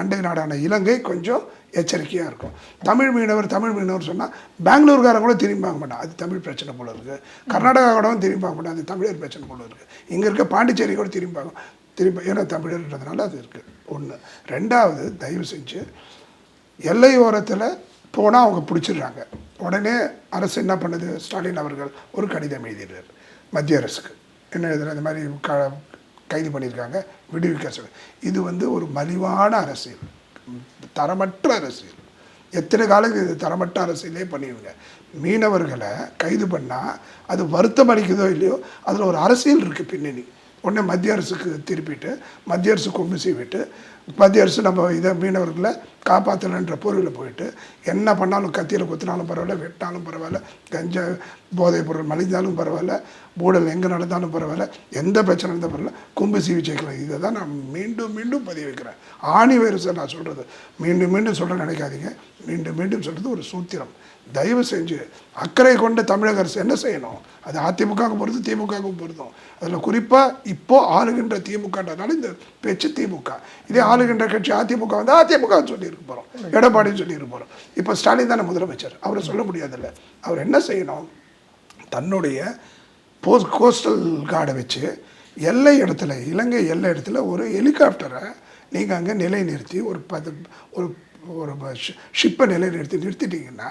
அண்டை நாடான இலங்கை கொஞ்சம் எச்சரிக்கையாக இருக்கும். தமிழ் மீனவர் தமிழ் மீனவர் சொன்னால் பெங்களூர்காரன் கூட திரும்பி பார்க்க மாட்டான். அது தமிழ் பிரச்சனை போல இருக்குது கர்நாடகா திரும்பி பார்க்க மாட்டான். அது தமிழர் பிரச்சனை போல இருக்குது இங்கே இருக்க பாண்டிச்சேரி கூட திரும்பி பார்க்க திரும்ப ஏன்னா தமிழர்ன்றதுனால அது இருக்குது ஒன்று ரெண்டாவது தயவு செஞ்சு எல்லை ஓரத்தில் போனால் அவங்க பிடிச்சிடுறாங்க. உடனே அரசு என்ன பண்ணுது? ஸ்டாலின் அவர்கள் ஒரு கடிதம் எழுதிடுறார். மத்திய அரசுக்கு. என்ன எழுதுற இந்த மாதிரி க கைது பண்ணியிருக்காங்க விடுவிக்க சொல்லி இது வந்து ஒரு மலிவான அரசியல். தரமற்ற அரசியல். எத்தனை காலத்துக்கு இது தரமற்ற அரசியலே பண்ணிடுங்க. மீனவர்களை கைது பண்ணால் அது வருத்தம் அளிக்குதோ இல்லையோ அதில் ஒரு அரசியல் இருக்குது பின்னணி. உடனே மத்திய அரசுக்கு திருப்பிட்டு மத்திய அரசு கொண்டு செய்விட்டு மத்திய அரசு நம்ம இதை மீனவர்களை காப்பாற்றலைன்ற பொருளில் போயிட்டு என்ன பண்ணாலும் கத்தியில் குத்தினாலும் பரவாயில்ல வெட்டினாலும் பரவாயில்ல கஞ்சா போதைப் பொருள் மலிந்தாலும் பரவாயில்ல ஊழல் எங்கே நடந்தாலும் பரவாயில்ல எந்த பிரச்சனை இருந்தால் பரவாயில்ல கும்பு சிகிச்சைக்கலாம் இதை தான் நான் மீண்டும் மீண்டும் பதிய வைக்கிறேன். ஆணி வைரஸை நான் சொல்கிறது மீண்டும் மீண்டும் சொல்கிறேன் நினைக்காதீங்க. மீண்டும் மீண்டும் சொல்கிறது ஒரு சூத்திரம். தயவு செஞ்சு அக்கறை கொண்ட தமிழக அரசு என்ன செய்யணும்? அது அதிமுகவுக்கு பொறுத்து திமுகவுக்கும் பொருந்தும் அதில் குறிப்பாக இப்போது ஆளுகின்ற திமுகன்றதுனால இந்த பேச்சு திமுக. இதே ஆளுகின்ற கட்சி அதிமுக வந்து அதிமுக சொல்லியிருக்க போகிறோம் எடப்பாடின்னு சொல்லியிருக்க போகிறோம் இப்போ ஸ்டாலின் தானே முதலமைச்சர். அவரை சொல்ல முடியாதுல்ல. அவர் என்ன செய்யணும்? தன்னுடைய போஸ்ட் கோஸ்டல் கார்டை வச்சு எல்லை இடத்துல இலங்கை எல்லை இடத்துல ஒரு ஹெலிகாப்டரை நீங்கள் அங்கே நிலைநிறுத்தி ஒரு பது ஒரு ஒரு ஷிப்பை நிலைநிறுத்தி நிறுத்திட்டீங்கன்னா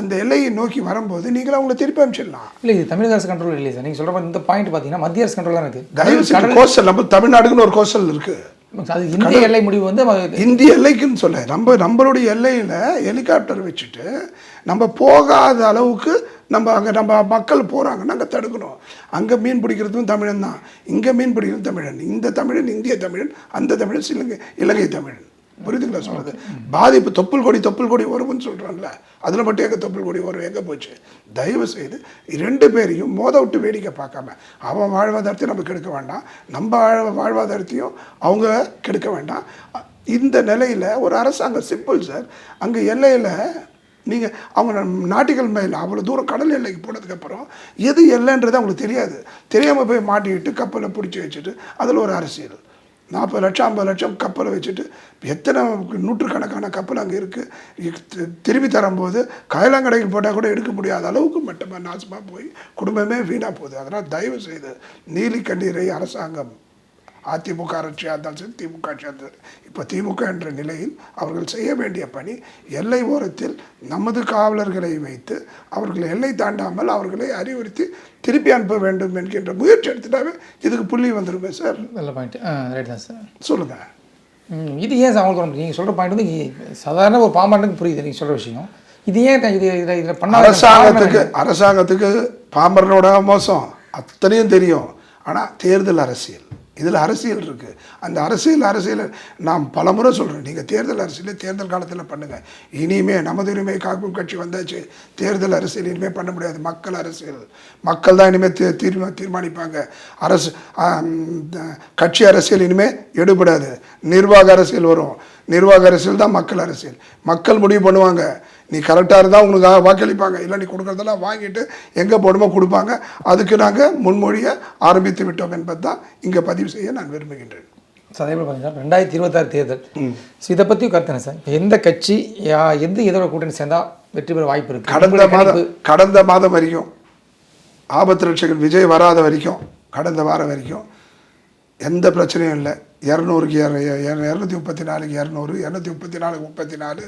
அந்த எல்லையை நோக்கி வரும்போது நீங்கள் அவங்கள திருப்பி அனுப்பிச்சிடலாம். இல்லை இது தமிழக அரசு கண்ட்ரோல் இல்லை சார். நீங்கள் சொல்கிற இந்த பாயிண்ட் பார்த்தீங்கன்னா மத்திய அரசு கண்ட்ரோல் தான் இருக்குது தயவு கோஸ்டல் நம்ம தமிழ்நாடுக்குன்னு ஒரு கோஸ்டல் இருக்குது அது இந்திய எல்லை முடிவு வந்து இந்திய எல்லைக்குன்னு சொல்ல நம்ம நம்மளுடைய எல்லையில் ஹெலிகாப்டர் வச்சுட்டு நம்ம போகாத அளவுக்கு நம்ம அங்கே நம்ம மக்கள் போகிறாங்கன்னா அங்கே தடுக்கணும். அங்கே மீன் பிடிக்கிறதும் தமிழன் தான். இங்கே மீன் பிடிக்கிறதும் தமிழன். இந்த தமிழன் இந்திய தமிழன் அந்த தமிழன் இலங்கை இலங்கை தமிழன். புரியுதுங்களா சொல்கிறது பாதிப்பு தொப்புள் கொடி தொப்புள் கொடி வரும்னு சொல்கிறோம்ல அதில் மட்டும் எங்கே தொப்புள் கொடி வரும் எங்கே போச்சு? தயவு செய்து ரெண்டு பேரையும் மோத விட்டு வேடிக்கை பார்க்காம அவன் வாழ்வாதாரத்தையும் நம்ம கெடுக்க வேண்டாம். நம்ம வாழ் வாழ்வாதாரத்தையும் அவங்க கெடுக்க வேண்டாம். இந்த நிலையில் ஒரு அரசாங்கம் சிம்பிள் சார் அங்கே எல்லையில் நீங்கள் அவங்க நாட்டுகள் மேலே அவ்வளோ தூரம் கடல் எல்லைக்கு போனதுக்கப்புறம் எது எல்லைன்றது அவங்களுக்கு தெரியாது. தெரியாமல் போய் மாட்டிக்கிட்டு கப்பலை பிடிச்சி வச்சுட்டு அதில் ஒரு அரசியல். நாற்பது லட்சம் ஐம்பது லட்சம் கப்பலை வச்சுட்டு எத்தனை நூற்றுக்கணக்கான கப்பல் அங்கே இருக்குது திரும்பி தரும்போது காயலாங்கடைக்கு போட்டால் கூட எடுக்க முடியாத அளவுக்கு மட்டுமே நாசமாக போய் குடும்பமே வீணாக போகுது. அதனால் தயவு செய்து நீலி கண்ணீரை அரசாங்கம் அதிமுக ஆட்சியாக இருந்தாலும் சரி திமுக ஆட்சியாக இருந்தாலும் இப்போ திமுக என்ற நிலையில் அவர்கள் செய்ய வேண்டிய பணி எல்லை ஓரத்தில் நமது காவலர்களை வைத்து அவர்கள் எல்லை தாண்டாமல் அவர்களை அறிவுறுத்தி திருப்பி அனுப்ப வேண்டும் என்கின்ற முயற்சி எடுத்துட்டாவே இதுக்கு புள்ளி வந்துருமே சார். நல்ல பாயிண்ட் ரைட் தான் சார். சொல்லுங்கள் இது ஏன் அவங்களுக்கு நீங்கள் சொல்கிற பாயிண்ட் வந்து சாதாரண ஒரு பாம்பாண்டுக்கு புரியுது நீங்கள் சொல்கிற விஷயம். இது ஏன் இது இதில் இதில் பண்ண அரசாங்கத்துக்கு அரசாங்கத்துக்கு பாமரனோட மோசம் அத்தனையும் தெரியும். ஆனால் தேர்தல் அரசியல். இதில் அரசியல் இருக்குது அந்த அரசியல் அரசியல் நான் பல முறை சொல்கிறேன் நீங்கள் தேர்தல் அரசியலே தேர்தல் காலத்தில் பண்ணுங்கள் இனிமே நமது உரிமை காக்கும் கட்சி வந்தாச்சு. தேர்தல் அரசியல் இனிமேல் பண்ண முடியாது. மக்கள் அரசியல். மக்கள் தான் இனிமேல் தீ தீர்மா தீர்மானிப்பாங்க. அரசு கட்சி அரசியல் இனிமேல் எடுபடாது. நிர்வாக அரசியல் வரும். நிர்வாக அரசியல் தான் மக்கள் அரசியல். மக்கள் முடிவு பண்ணுவாங்க. நீ கரெக்டாக இருந்தால் உங்களுக்கு ஆ- வாக்களிப்பாங்க. இல்லை நீ கொடுக்குறதெல்லாம் வாங்கிட்டு எங்கே போடுமோ கொடுப்பாங்க. அதுக்கு நாங்கள் முன்மொழியை ஆரம்பித்து விட்டோம் என்பது தான் இங்கே பதிவு செய்ய நான் விரும்புகின்றேன். சார் பார்த்தீங்கன்னா ரெண்டாயிரத்தி இருபத்தாறு தேர்தல். ஸோ இதை பற்றி கருத்து என்ன சார்? இப்போ எந்த கட்சி யா எந்த இதோட கூட்டணி சேர்ந்தால் வெற்றி பெற வாய்ப்பு இருக்குது கடந்த மாதம் கடந்த மாதம் வரைக்கும் ஆபத்து ரட்சகர் விஜய் வராத வரைக்கும் கடந்த வாரம் வரைக்கும் எந்த பிரச்சனையும் இல்லை. இரநூறுக்கு இரநூத்தி முப்பத்தி நாலுக்கு இரநூறு இரநூத்தி முப்பத்தி நாலுக்கு முப்பத்தி நாலு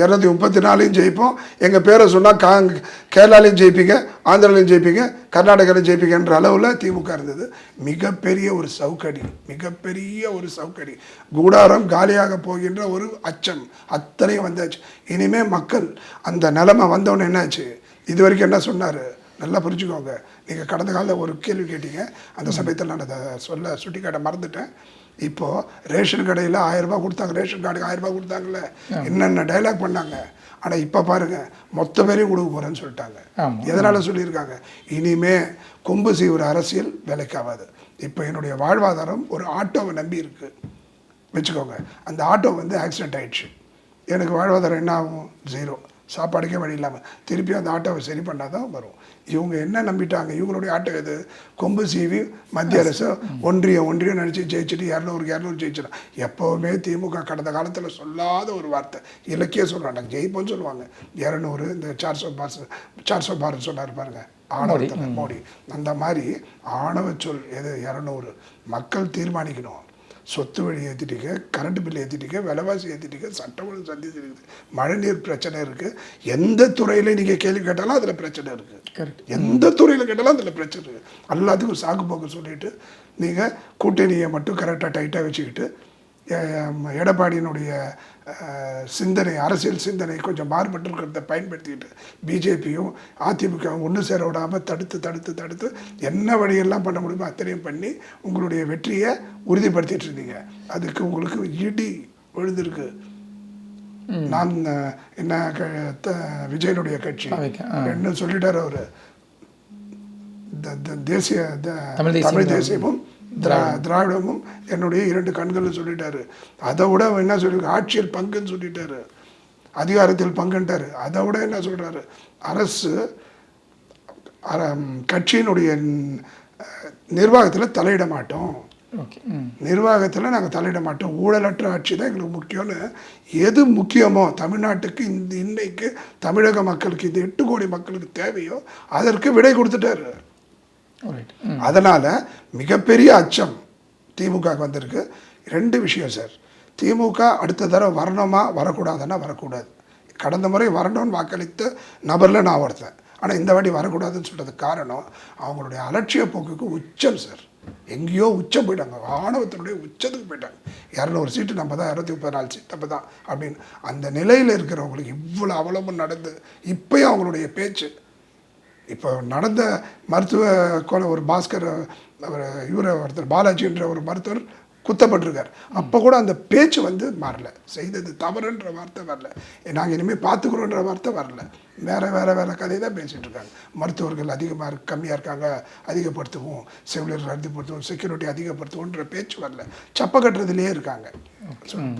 இரநூத்தி முப்பத்தி நாலையும் ஜெயிப்போம். எங்கள் பேரை சொன்னால் காங் கேரளாலையும் ஜெயிப்பீங்க ஆந்திராலையும் ஜெயிப்பீங்க கர்நாடகாலையும் ஜெயிப்பீங்கன்ற அளவில் திமுக இருந்தது. மிகப்பெரிய ஒரு சவுக்கடி மிகப்பெரிய ஒரு சவுக்கடி. கூடாரம் காலியாக போகின்ற ஒரு அச்சம் அத்தனையும் வந்தாச்சு. இனிமேல் மக்கள் அந்த நிலமை வந்தவொடனே என்னாச்சு? இது வரைக்கும் என்ன சொன்னார்? நல்லா புரிஞ்சுக்கோங்க. நீங்கள் கடந்த காலத்தில் ஒரு கேள்வி கேட்டீங்க. அந்த சமயத்தில் நான் அதை சொல்ல சுட்டி காட்ட மறந்துட்டேன். இப்போது ரேஷன் கடையில் ஆயிரம் ரூபாய் கொடுத்தாங்க. ரேஷன் கார்டுக்கு ஆயிரம் ரூபாய் கொடுத்தாங்கல்ல. என்னென்ன டைலாக் பண்ணாங்க? ஆனால் இப்போ பாருங்கள் மொத்த பேரையும் கொடுக்க போகிறேன்னு சொல்லிட்டாங்க. எதனால் சொல்லியிருக்காங்க? இனிமே கொம்பு சீவுற அரசியல் வேலைக்காகாது. இப்போ என்னுடைய வாழ்வாதாரம் ஒரு ஆட்டோவை நம்பி இருக்குது வச்சுக்கோங்க. அந்த ஆட்டோ வந்து ஆக்சிடென்ட் ஆயிடுச்சு. எனக்கு வாழ்வாதாரம் என்ன ஆகும்? ஜீரோ சாப்பாடுக்கே வழி இல்லாமல் திருப்பி அந்த ஆட்டோவை சரி பண்ணால் தான் வரும். இவங்க என்ன நம்பிட்டாங்க? இவங்களுடைய ஆட்டோ எது? கொம்பு சீவி மத்திய அரசு ஒன்றியம் ஒன்றியம் நினச்சி ஜெயிச்சுட்டு இரநூறுக்கு இரநூறு ஜெயிச்சிடும். எப்போவுமே திமுக கடந்த காலத்தில் சொல்லாத ஒரு வார்த்தை. இலக்கிய சொல்கிறாங்க ஜெயிப்போன்னு சொல்லுவாங்க. இரநூறு இந்த சார்சோ பாஸ் சார்சோ பார் சொன்னார் பாருங்க. ஆணவத்தில் மோடி. அந்த மாதிரி ஆணவ சொல் எது? இரநூறு. மக்கள் தீர்மானிக்கணும். சொத்து வழி ஏற்றிட்டீங்க கரண்ட் பில் ஏற்றிட்டீங்க விலைவாசி ஏற்றிட்டீங்க சட்டம் ஒழுங்கு சந்திச்சிருக்குது. மழைநீர் பிரச்சனை இருக்குது எந்த துறையில் நீங்கள் கேள்வி கேட்டாலும் அதில் பிரச்சனை இருக்குது கரெக்ட் எந்த துறையில் கேட்டாலும் அதில் பிரச்சனை இருக்குது எல்லாத்துக்கும் சாக்கு போக்கு சொல்லிட்டு நீங்கள் கூட்டணியை மட்டும் கரெக்டாக டைட்டாக வச்சுக்கிட்டு எடப்பாடியினுடைய சிந்தனை அரசியல் சிந்தனை கொஞ்சம் மாறுபட்டு இருக்கிறத பயன்படுத்திக்கிட்டு பிஜேபியும் அதிமுகவும் ஒன்று சேர விடாமல் தடுத்து தடுத்து தடுத்து என்ன வழியெல்லாம் பண்ண முடியுமோ அத்தனையும் பண்ணி உங்களுடைய வெற்றியை உறுதிப்படுத்திட்டு இருந்தீங்க அதுக்கு உங்களுக்கு இடி விழுந்திருக்கு. நான் என்ன விஜயனுடைய கட்சி. என்ன சொல்லிட்டாரு அவரு. தேசிய தமிழ் தேசியமும் திரா- திராவிடமும் என்னுடைய இரண்டு கண்கள்னு சொல்லிட்டாரு. அதை விட என்ன சொல்லி ஆட்சியில் பங்குன்னு சொல்லிட்டாரு. அதிகாரத்தில் பங்குன்ட்டாரு. அதை விட என்ன சொல்றாரு? அரசு அர- கட்சியினுடைய நிர்வாகத்தில் தலையிட மாட்டோம். நிர்வாகத்தில் நாங்கள் தலையிட மாட்டோம். ஊழலற்ற ஆட்சி தான் எங்களுக்கு முக்கியம்னு. எது முக்கியமோ தமிழ்நாட்டுக்கு இந்த இன்னைக்கு தமிழக மக்களுக்கு இந்த எட்டு கோடி மக்களுக்கு தேவையோ அதற்கு விடை கொடுத்துட்டாரு. Mm. அதனால் மிகப்பெரிய அச்சம் திமுக வந்திருக்கு. ரெண்டு விஷயம் சார். திமுக அடுத்த தடவை வரணுமா? வரக்கூடாதுன்னா வரக்கூடாது. கடந்த முறை வரணும்னு வாக்களித்த நபரில் நான் ஒருத்தன். ஆனால் இந்த வாட்டி வரக்கூடாதுன்னு சொல்கிறதுக்கு காரணம் அவங்களுடைய அலட்சிய போக்குக்கு உச்சம் சார். எங்கேயோ உச்சம் போயிட்டாங்க. ஆணவத்தினுடைய உச்சத்துக்கு போயிட்டாங்க. இரநூறு சீட்டு நம்ம தான் இரநூத்தி முப்பது நாலு சீட் நம்ம தான் அப்படின்னு அந்த நிலையில் இருக்கிறவங்களுக்கு இவ்வளோ அவ்வளவு நடந்து இப்போயும் அவங்களுடைய பேச்சு இப்போ நடந்த மருத்துவ கொலை ஒரு பாஸ்கர் அவர் இவர் ஒருத்தர் பாலாஜின்ற ஒரு மருத்துவர் குத்தப்பட்டிருக்கார். அப்போ கூட அந்த பேச்சு வந்து மாறல. செய்தது தவறுன்ற வார்த்தை வரல. நாங்கள் இனிமேல் பார்த்துக்குறோன்ற வார்த்தை வரல. வேற வேற வேற கதை தான் பேசிட்டு இருக்காங்க மருத்துவர்கள் அதிகமாக இருக்கு கம்மியாக இருக்காங்க அதிகப்படுத்துவோம். செவிலியர்கள் அதிகப்படுத்துவோம் செக்யூரிட்டி அதிகப்படுத்துவோன்ற பேச்சு வரல. சப்ப கட்டுறதுலேயே இருக்காங்க.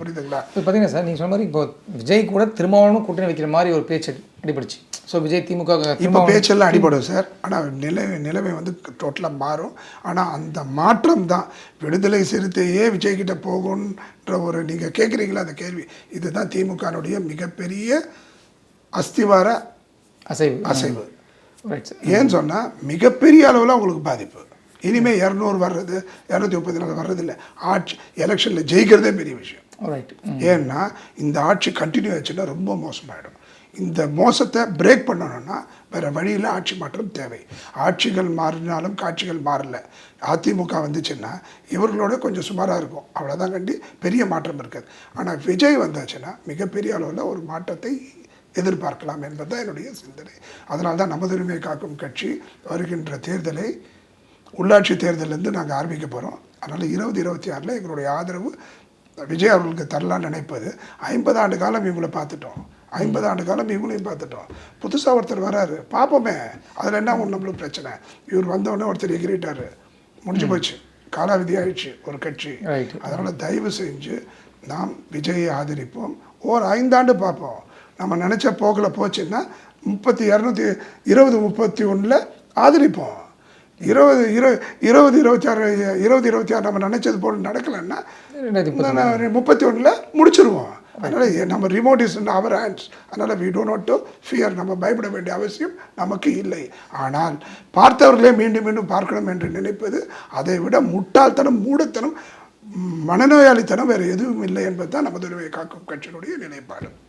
புரியுதுங்களா? இப்போ பார்த்தீங்கன்னா சார் நீங்கள் சொன்ன மாதிரி இப்போ விஜய் கூட திருமாவளவனும் கூட்டணி வைக்கிற மாதிரி ஒரு பேச்சு அடிபடுச்சு ஸோ விஜய் திமுக இப்போ பேச்செல்லாம் அடிபடும் சார் ஆனால் நிலைமை நிலைமை வந்து டோட்டலாக மாறும். ஆனால் அந்த மாற்றம் தான். விடுதலை சிறுத்தையே விஜய் கிட்ட போகுன்ற ஒரு நீங்கள் கேட்குறீங்களா அந்த கேள்வி? இதுதான் திமுகனுடைய மிகப்பெரிய அஸ்திவார அசைவு. அசைவு. ஏன்னு சொன்னால் மிகப்பெரிய அளவில் அவங்களுக்கு பாதிப்பு. இனிமேல் இரநூறு வர்றது இரநூத்தி முப்பத்தி நாலு வர்றது இல்லை ஆட்சி எலெக்ஷனில் ஜெயிக்கிறதே பெரிய விஷயம். ரைட் ஏன்னா இந்த ஆட்சி கண்டினியூ ஆச்சுன்னா ரொம்ப மோசமாயிடும். இந்த மோசத்தை பிரேக் பண்ணணும்னா வேறு வழியில் ஆட்சி மாற்றம் தேவை. ஆட்சிகள் மாறினாலும் காட்சிகள் மாறல. அதிமுக வந்துச்சுன்னா இவர்களோட கொஞ்சம் சுமாராக இருக்கும். அவ்வளோதான் கண்டி பெரிய மாற்றம் இருக்காது. ஆனால் விஜய் வந்தாச்சுன்னா மிகப்பெரிய அளவில் ஒரு மாற்றத்தை எதிர்பார்க்கலாம் என்பதுதான் என்னுடைய சிந்தனை. அதனால தான் நமதுரிமை காக்கும் கட்சி வருகின்ற தேர்தலை உள்ளாட்சி தேர்தலேருந்து நாங்கள் ஆரம்பிக்க போகிறோம் அதனால் இருபது இருபத்தி ஆறில் எங்களுடைய ஆதரவு விஜய் அவர்களுக்கு தரலான்னு நினைப்பது ஐம்பது ஆண்டு காலம் இவங்களை பார்த்துட்டோம். ஐம்பது ஆண்டு காலம் இவங்களையும் பார்த்துட்டோம். புதுசாக ஒருத்தர் வராரு. பார்ப்போமே அதில் என்ன ஒன்று நம்மளுக்கு பிரச்சனை? இவர் வந்தவுடனே ஒருத்தர் எகிரிட்டாரு. முடிஞ்சு போச்சு. காலாவதி ஆயிடுச்சு ஒரு கட்சி. அதனால் தயவு செஞ்சு நாம் விஜயை ஆதரிப்போம். ஓர் ஐந்தாண்டு பார்ப்போம். நம்ம நினச்ச போக்கில் போச்சுன்னா முப்பத்தி இரநூத்தி இருபது முப்பத்தி ஒன்றில் ஆதரிப்போம். இருபது இரு இருபது இருபத்தி ஆறு இருபது இருபத்தி ஆறு நம்ம நினச்சது போல் நடக்கலைன்னா முப்பத்தி ஒன்றில் முடிச்சிருவோம். அதனால் நம்ம remote is in our hands அதனால் we do not to fear நம்ம பயப்பட வேண்டிய அவசியம் நமக்கு இல்லை. ஆனால் பார்த்தவர்களே மீண்டும் மீண்டும் பார்க்கணும் என்று நினைப்பது அதை விட முட்டாள்தனம் மூடத்தனம் மனநோயாளித்தனம் வேறு எதுவும் இல்லை என்பது தான் நமது காக்கும் கட்சியினுடைய நிலைப்பாடு.